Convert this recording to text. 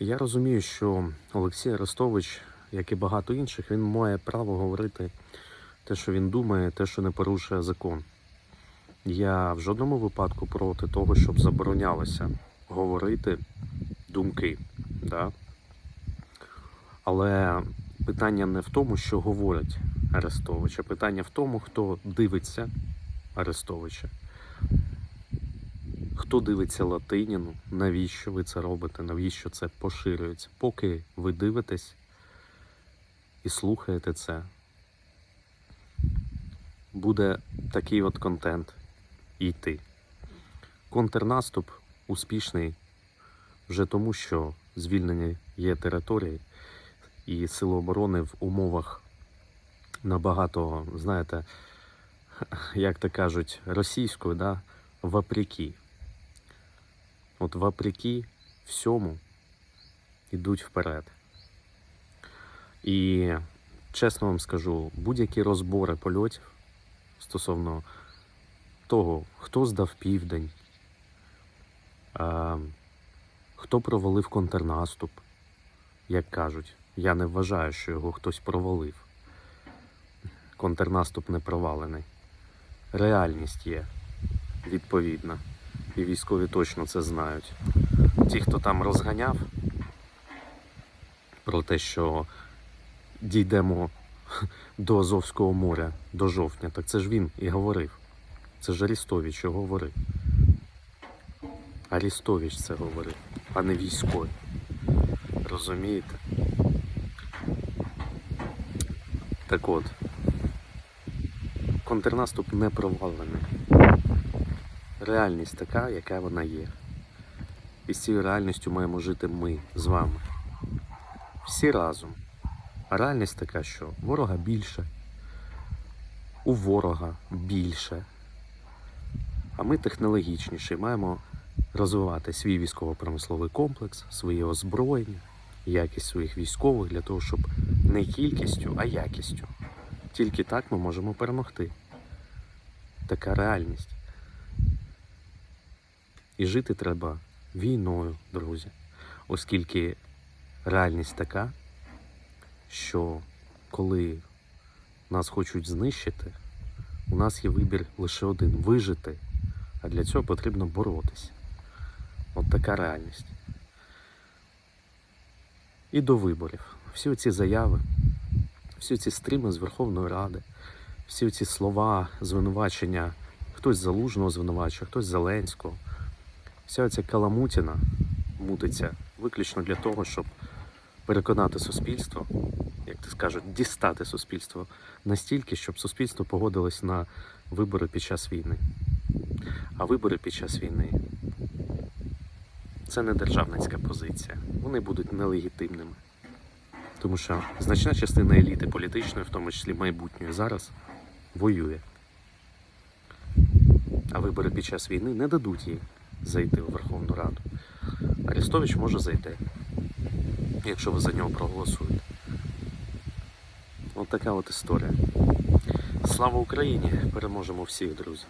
Я розумію, що Олексій Арестович, як і багато інших, він має право говорити те, що він думає, те, що не порушує закон. Я в жодному випадку проти того, щоб заборонялося говорити думки. Да? Але питання не в тому, що говорить Арестович, а питання в тому, хто дивиться Арестовича. Хто дивиться Латиніну, навіщо ви це робите, навіщо це поширюється? Поки ви дивитесь і слухаєте це, буде такий от контент йти. Контрнаступ успішний вже тому, що звільнені є території, і Сили оборони в умовах набагато, знаєте, як то кажуть, російською, да, вопреки. От вопреки всьому йдуть вперед. І чесно вам скажу, будь-які розбори польотів стосовно того, хто здав південь, хто провалив контрнаступ, як кажуть, я не вважаю, що його хтось провалив. Контрнаступ не провалений. Реальність є відповідна. І військові точно це знають. Ті, хто там розганяв про те, що дійдемо до Азовського моря до жовтня, так це ж він і говорив. Це ж Арістович що говорив. Арістович це говорив, а не військовий. Розумієте? Так от, контрнаступ не провалений реальність така, яка вона є. І з цією реальністю маємо жити ми з вами. Всі разом. А реальність така, що ворога більше, у ворога більше. А ми технологічніші, маємо розвивати свій військово-промисловий комплекс, своє озброєння, якість своїх військових для того, щоб не кількістю, а якістю. Тільки так ми можемо перемогти. Така реальність. І жити треба війною, друзі. Оскільки реальність така, що коли нас хочуть знищити, у нас є вибір лише один вижити, а для цього потрібно боротися. От така реальність. І до виборів. Всі ці заяви, всі ці стріми з Верховної Ради, всі ці слова, звинувачення, хтось залужного звинувачує, хтось Зеленського. Вся ця каламутіна мутиться виключно для того, щоб переконати суспільство, як ти скажеш, дістати суспільство настільки, щоб суспільство погодилось на вибори під час війни. А вибори під час війни це не державницька позиція. Вони будуть нелегітимними. Тому що значна частина еліти політичної, в тому числі майбутньої, зараз воює. А вибори під час війни не дадуть їй зайти у Верховну Раду. Арестович може зайти, якщо ви за нього проголосуєте. От така от історія. Слава Україні! Переможемо всіх, друзі!